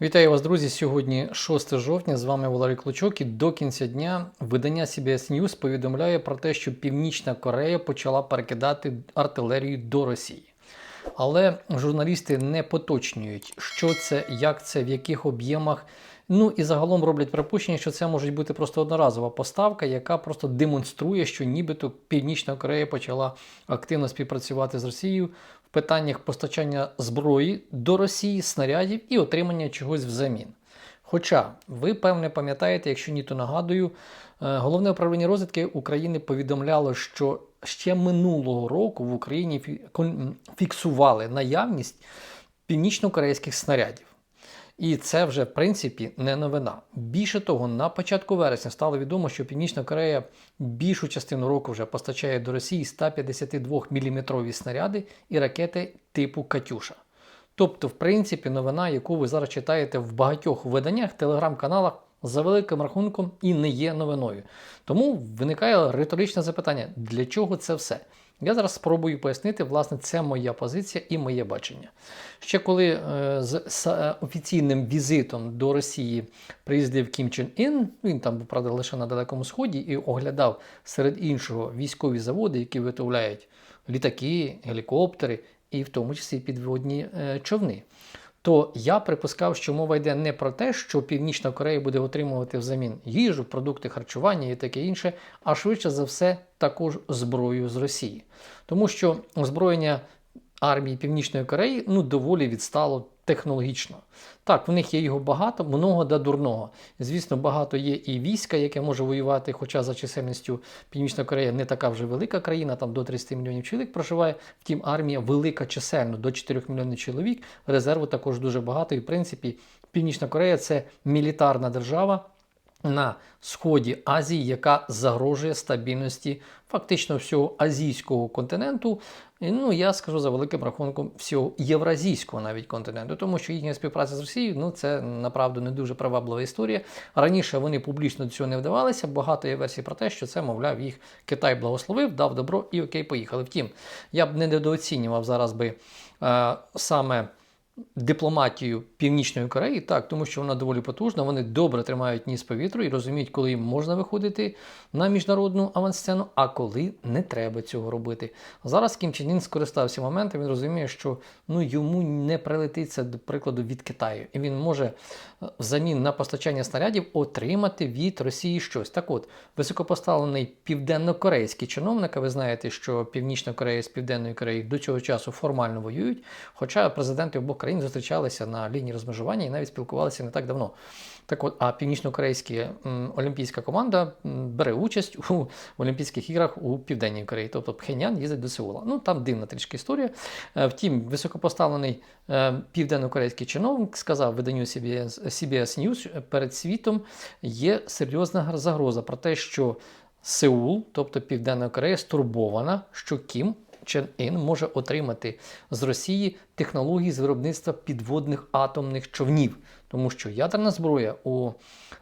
Вітаю вас, друзі! Сьогодні 6 жовтня. З вами Валерій Клочок. І до кінця дня видання CBS News повідомляє про те, що Північна Корея почала перекидати артилерію до Росії. Але журналісти не поточнюють, що це, як це, в яких об'ємах. Ну і загалом роблять припущення, що це може бути просто одноразова поставка, яка просто демонструє, що нібито Північна Корея почала активно співпрацювати з Росією в питаннях постачання зброї до Росії, снарядів і отримання чогось взамін. Хоча ви певне пам'ятаєте, якщо ні, то нагадую, е, головне управління розвідки України повідомляло, що ще минулого року в Україні фі- фіксували наявність північно-корейських снарядів. І це вже, в принципі, не новина. Більше того, на початку вересня стало відомо, що Північна Корея більшу частину року вже постачає до Росії 152 мм снаряди і ракети типу Катюша. Тобто, в принципі, новина, яку ви зараз читаєте в багатьох виданнях, телеграм-каналах, за великим рахунком і не є новиною. Тому виникає риторичне запитання: для чого це все? Я зараз спробую пояснити, власне, це моя позиція і моє бачення. Ще коли е, з, з е, офіційним візитом до Росії приїздив Кім Чен Ін, він там був правда лише на Далекому Сході і оглядав серед іншого військові заводи, які виготовляють літаки, гелікоптери і в тому числі підводні е, човни. То я припускав, що мова йде не про те, що Північна Корея буде отримувати взамін їжу, продукти харчування і таке інше, а швидше за все також зброю з Росії. Тому що озброєння армії Північної Кореї ну, доволі відстало технологічно. Так, в них є його багато, много да дурного. Звісно, багато є і війська, яке може воювати, хоча за чисельністю Північна Корея не така вже велика країна, там до 30 мільйонів чоловік проживає. Втім, армія велика чисельно, до 4 мільйонів чоловік. Резерву також дуже багато. І в принципі, Північна Корея це мілітарна держава. На сході Азії, яка загрожує стабільності фактично всього азійського континенту, ну я скажу за великим рахунком всього євразійського навіть континенту, тому що їхня співпраця з Росією ну це направду не дуже приваблива історія. Раніше вони публічно до цього не вдавалися. Багато є версій про те, що це, мовляв, їх Китай благословив, дав добро і окей, поїхали. Втім, я б не недооцінював зараз би е, саме дипломатію Північної Кореї, так, тому що вона доволі потужна, вони добре тримають ніс повітру і розуміють, коли їм можна виходити на міжнародну авансцену, а коли не треба цього робити. Зараз Кім Чен Ін скористався моментом, він розуміє, що ну, йому не прилетиться, до прикладу, від Китаю. І він може е, взамін на постачання снарядів отримати від Росії щось. Так от, високопоставлений південно-корейський чиновник, а ви знаєте, що Північна Корея з Південної Кореї до цього часу формально воюють, хоча президенти обох країн зустрічалися на лінії розмежування і навіть спілкувалися не так давно. Так от, а північно-корейська олімпійська команда бере участь у Олімпійських іграх у Південній Кореї. Тобто Пхеньян їздить до Сеула. Ну там дивна трішки історія. Е, Втім, високопоставлений е, південно-корейський чиновник сказав виданню CBS, CBS News перед світом є серйозна загроза про те, що Сеул, тобто Південна Корея, стурбована, що Кім Чен Ін може отримати з Росії технології з виробництва підводних атомних човнів, тому що ядерна зброя у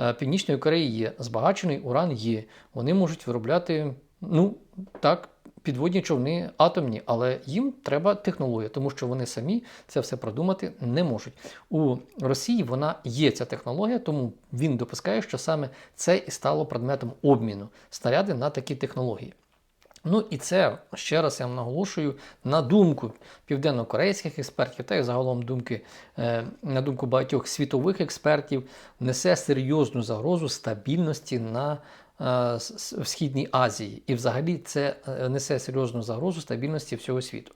е, Північної Кореї є, збагачений уран є. Вони можуть виробляти, ну так, підводні човни атомні, але їм треба технологія, тому що вони самі це все продумати не можуть. У Росії вона є ця технологія, тому він допускає, що саме це і стало предметом обміну снаряди на такі технології. Ну і це ще раз я вам наголошую на думку південно-корейських експертів, та й загалом думки е, на думку багатьох світових експертів, несе серйозну загрозу стабільності на е, в Східній Азії. І взагалі це е, несе серйозну загрозу стабільності всього світу.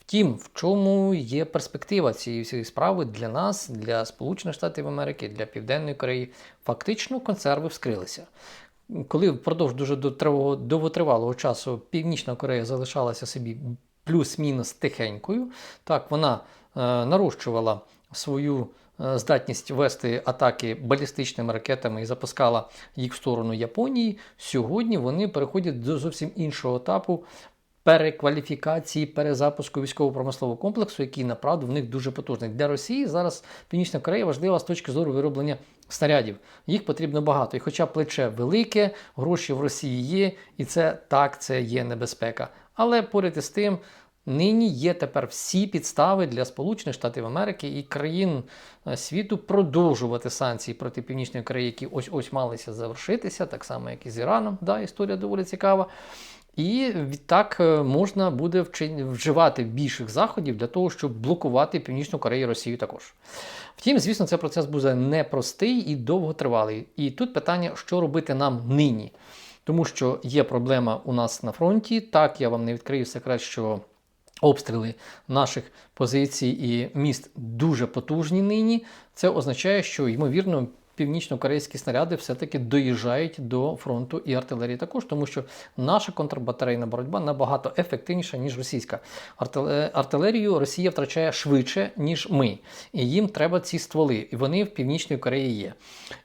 Втім, в чому є перспектива цієї всієї справи для нас, для Сполучених Штатів Америки, для Південної Кореї? Фактично консерви вскрилися. Коли впродовж дуже довготривалого часу Північна Корея залишалася собі плюс-мінус тихенькою, так вона е, нарощувала свою е, здатність вести атаки балістичними ракетами і запускала їх в сторону Японії. Сьогодні вони переходять до зовсім іншого етапу перекваліфікації, перезапуску військово-промислового комплексу, який направду в них дуже потужний. Для Росії зараз Північна Корея важлива з точки зору вироблення снарядів. Їх потрібно багато. І хоча плече велике, гроші в Росії є, і це так, це є небезпека. Але поряд із тим. Нині є тепер всі підстави для Сполучених Штатів Америки і країн е, світу продовжувати санкції проти Північної Кореї, які ось ось малися завершитися, так само як і з Іраном. Да, історія доволі цікава. І відтак е, можна буде вживати більших заходів для того, щоб блокувати Північну Корею Росію також. Втім, звісно, цей процес буде непростий і довготривалий. І тут питання, що робити нам нині. Тому що є проблема у нас на фронті. Так, я вам не відкрию секрет, що обстріли наших позицій і міст дуже потужні нині. Це означає, що ймовірно. Північно-корейські снаряди все-таки доїжджають до фронту і артилерії також, тому що наша контрбатарейна боротьба набагато ефективніша, ніж російська. Артилерію Росія втрачає швидше, ніж ми. І їм треба ці стволи, і вони в Північній Кореї є.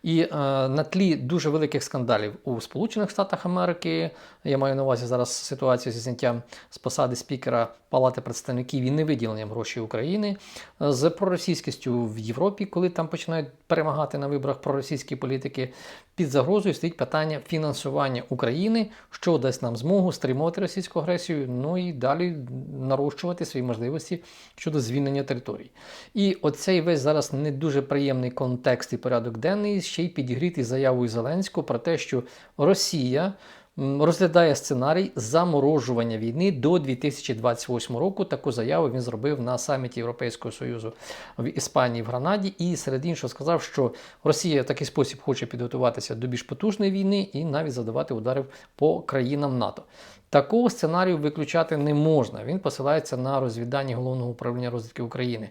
І е, на тлі дуже великих скандалів у Сполучених Штатах Америки, я маю на увазі зараз ситуацію зі зняттям з посади спікера Палати представників і невиділенням грошей України, е, з проросійськістю в Європі, коли там починають перемагати на виборах проросійські політики, під загрозою стоїть питання фінансування України, що дасть нам змогу стримувати російську агресію, ну і далі нарощувати свої можливості щодо звільнення територій. І оцей весь зараз не дуже приємний контекст і порядок денний ще й підігрітий заявою Зеленського про те, що Росія розглядає сценарій заморожування війни до 2028 року. Таку заяву він зробив на саміті Європейського Союзу в Іспанії в Гранаді. І серед іншого сказав, що Росія в такий спосіб хоче підготуватися до більш потужної війни і навіть задавати удари по країнам НАТО. Такого сценарію виключати не можна. Він посилається на розвідання головного управління розвідки України.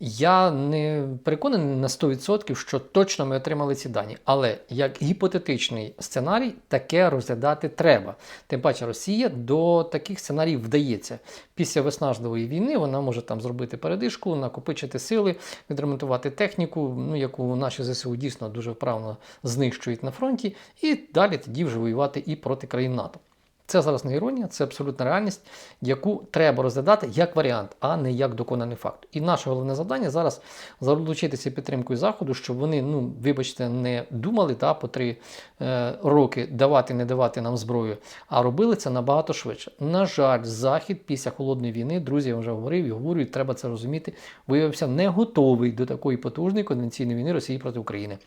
Я не переконаний на 100%, що точно ми отримали ці дані, але як гіпотетичний сценарій, таке розглядати треба. Тим паче, Росія до таких сценаріїв вдається. Після виснажливої війни вона може там зробити передишку, накопичити сили, відремонтувати техніку, ну яку наші ЗСУ дійсно дуже вправно знищують на фронті, і далі тоді вже воювати і проти країн НАТО. Це зараз не іронія, це абсолютна реальність, яку треба розглядати як варіант, а не як доконаний факт. І наше головне завдання зараз залучитися підтримкою заходу, щоб вони, ну вибачте, не думали та по три е, роки давати, не давати нам зброю, а робили це набагато швидше. На жаль, захід після холодної війни, друзі, я вже говорив і говорю, треба це розуміти, виявився не готовий до такої потужної конвенційної війни Росії проти України.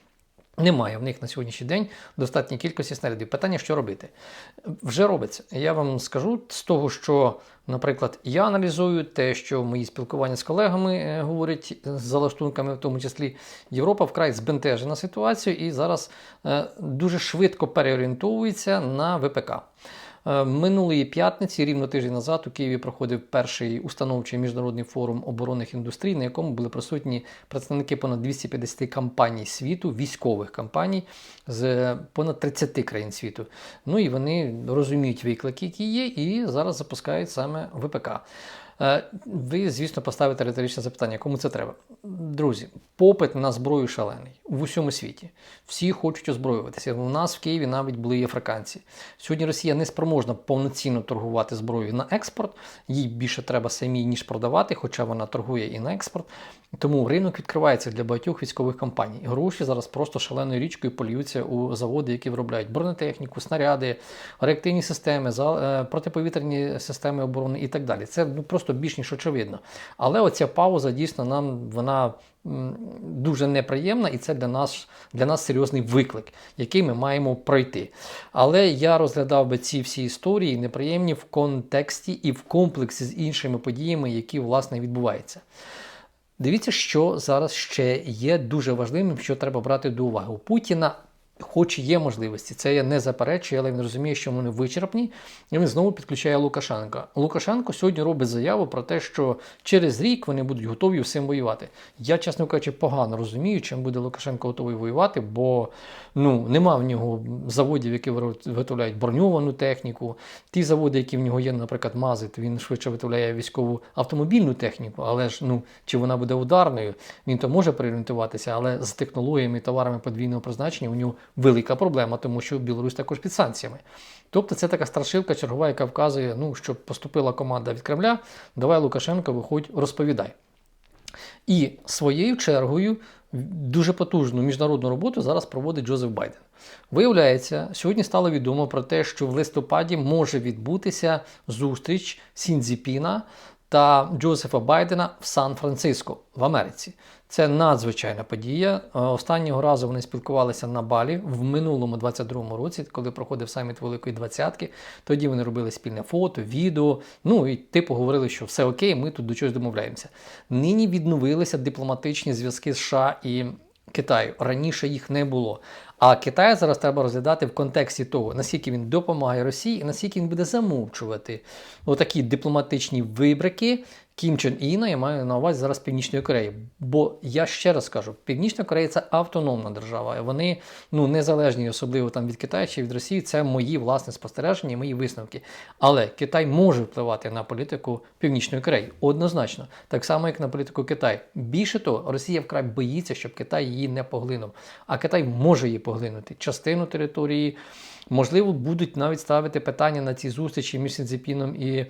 Немає в них на сьогоднішній день достатньої кількості снарядів. Питання, що робити? Вже робиться. Я вам скажу з того, що, наприклад, я аналізую те, що мої спілкування з колегами е, говорять з залаштунками, в тому числі Європа вкрай збентежена ситуацію і зараз е, дуже швидко переорієнтовується на ВПК. Е, Минулої п'ятниці, рівно тиждень назад, у Києві проходив перший установчий міжнародний форум оборонних індустрій, на якому були присутні представники понад 250 компаній світу, військових компаній з понад 30 країн світу. Ну і вони розуміють виклики, які є, і зараз запускають саме ВПК. Е, Ви, звісно, поставите риторичне запитання, кому це треба. Друзі, попит на зброю шалений в усьому світі. Всі хочуть озброюватися. У нас в Києві навіть були африканці. Сьогодні Росія не спроможна повноцінно торгувати зброєю на експорт. Їй більше треба самій, ніж продавати, хоча вона торгує і на експорт. Тому ринок відкривається для багатьох військових компаній. Гроші зараз просто шаленою річкою полюються у заводи, які виробляють бронетехніку, снаряди, реактивні системи, е, протиповітряні системи оборони і так далі. Це ну, просто більш ніж очевидно. Але оця пауза дійсно нам вона дуже неприємна, і це для нас, для нас серйозний виклик, який ми маємо пройти. Але я розглядав би ці всі історії неприємні в контексті і в комплексі з іншими подіями, які власне відбуваються. Дивіться, що зараз ще є дуже важливим, що треба брати до уваги. У Путіна, хоч є можливості, це я не заперечую, але він розуміє, що вони вичерпні, і він знову підключає Лукашенка. Лукашенко сьогодні робить заяву про те, що через рік вони будуть готові всім воювати. Я, чесно кажучи, погано розумію, чим буде Лукашенко готовий воювати, бо ну, нема в нього заводів, які виготовляють броньовану техніку. Ті заводи, які в нього є, наприклад, Мазит, він швидше виготовляє військову автомобільну техніку, але ж ну, чи вона буде ударною, він то може переорієнтуватися, але з технологіями товарами подвійного призначення у нього велика проблема, тому що Білорусь також під санкціями. Тобто це така страшилка чергова, яка вказує, ну, що поступила команда від Кремля, давай Лукашенко, виходь, розповідай. І своєю чергою дуже потужну міжнародну роботу зараз проводить Джозеф Байден. Виявляється, сьогодні стало відомо про те, що в листопаді може відбутися зустріч Сінзіпіна та Джозефа Байдена в Сан-Франциско в Америці. Це надзвичайна подія. Е, Останнього разу вони спілкувалися на Балі в минулому 22-му році, коли проходив саміт Великої Двадцятки. Тоді вони робили спільне фото, відео. Ну і типу говорили, що все окей, ми тут до чогось домовляємося. Нині відновилися дипломатичні зв'язки США і Китаю. Раніше їх не було. А Китай зараз треба розглядати в контексті того, наскільки він допомагає Росії і наскільки він буде замовчувати отакі дипломатичні вибрики Кім Чен Іна, я маю на увазі зараз Північної Кореї. Бо я ще раз кажу, Північна Корея це автономна держава. Вони ну незалежні, особливо там від Китаю чи від Росії. Це мої власне спостереження, мої висновки. Але Китай може впливати на політику Північної Кореї однозначно, так само як на політику Китаю. Більше того, Росія вкрай боїться, щоб Китай її не поглинув. А Китай може її поглинути частину території. Можливо, будуть навіть ставити питання на ці зустрічі між Сінзепіном і е,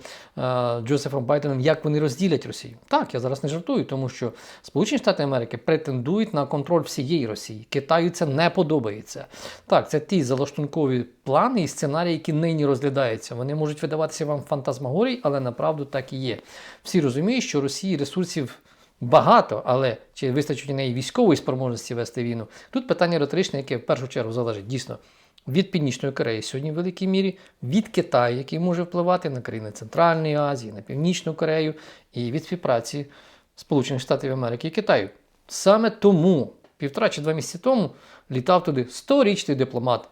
Джозефом Байденом, як вони розділять Росію. Так, я зараз не жартую, тому що Сполучені Штати Америки претендують на контроль всієї Росії. Китаю це не подобається. Так, це ті залаштункові плани і сценарії, які нині розглядаються. Вони можуть видаватися вам фантазмагорій, але направду так і є. Всі розуміють, що Росії ресурсів. Багато, але чи вистачить у неї військової спроможності вести війну? Тут питання риторичне, яке в першу чергу залежить дійсно від Північної Кореї сьогодні в великій мірі, від Китаю, який може впливати на країни Центральної Азії, на Північну Корею, і від співпраці Сполучених Штатів Америки і Китаю. Саме тому півтора чи два місяці тому літав туди сторічний дипломат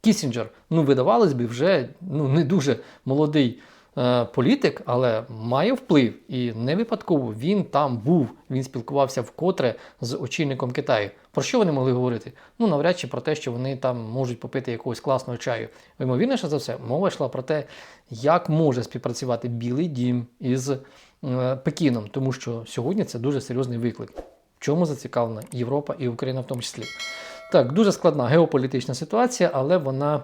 Кісінджер. Ну, видавалось би, вже ну, не дуже молодий політик, але має вплив. І не випадково він там був. Він спілкувався вкотре з очільником Китаю. Про що вони могли говорити? Ну, навряд чи про те, що вони там можуть попити якогось класного чаю. Ймовірніше за все, мова йшла про те, як може співпрацювати Білий Дім із е, Пекіном, тому що сьогодні це дуже серйозний виклик. В чому зацікавлена Європа і Україна в тому числі. Так, дуже складна геополітична ситуація, але вона,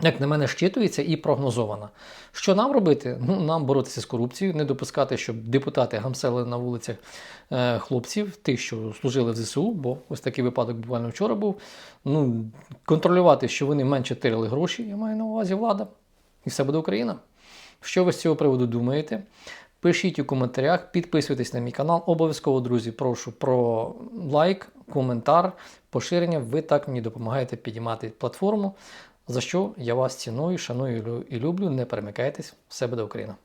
як на мене, щитується і прогнозована. Що нам робити? Ну, нам боротися з корупцією, не допускати, щоб депутати гамсели на вулицях е, хлопців, тих, що служили в ЗСУ, бо ось такий випадок буквально вчора був. Ну, контролювати, що вони менше тирили гроші, я маю на увазі влада. І все буде Україна. Що ви з цього приводу думаєте? Пишіть у коментарях, підписуйтесь на мій канал. Обов'язково, друзі, прошу про лайк, коментар, поширення. Ви так мені допомагаєте підіймати платформу, за що я вас ціную, шаную і люблю. Не перемикайтесь, все буде Україна!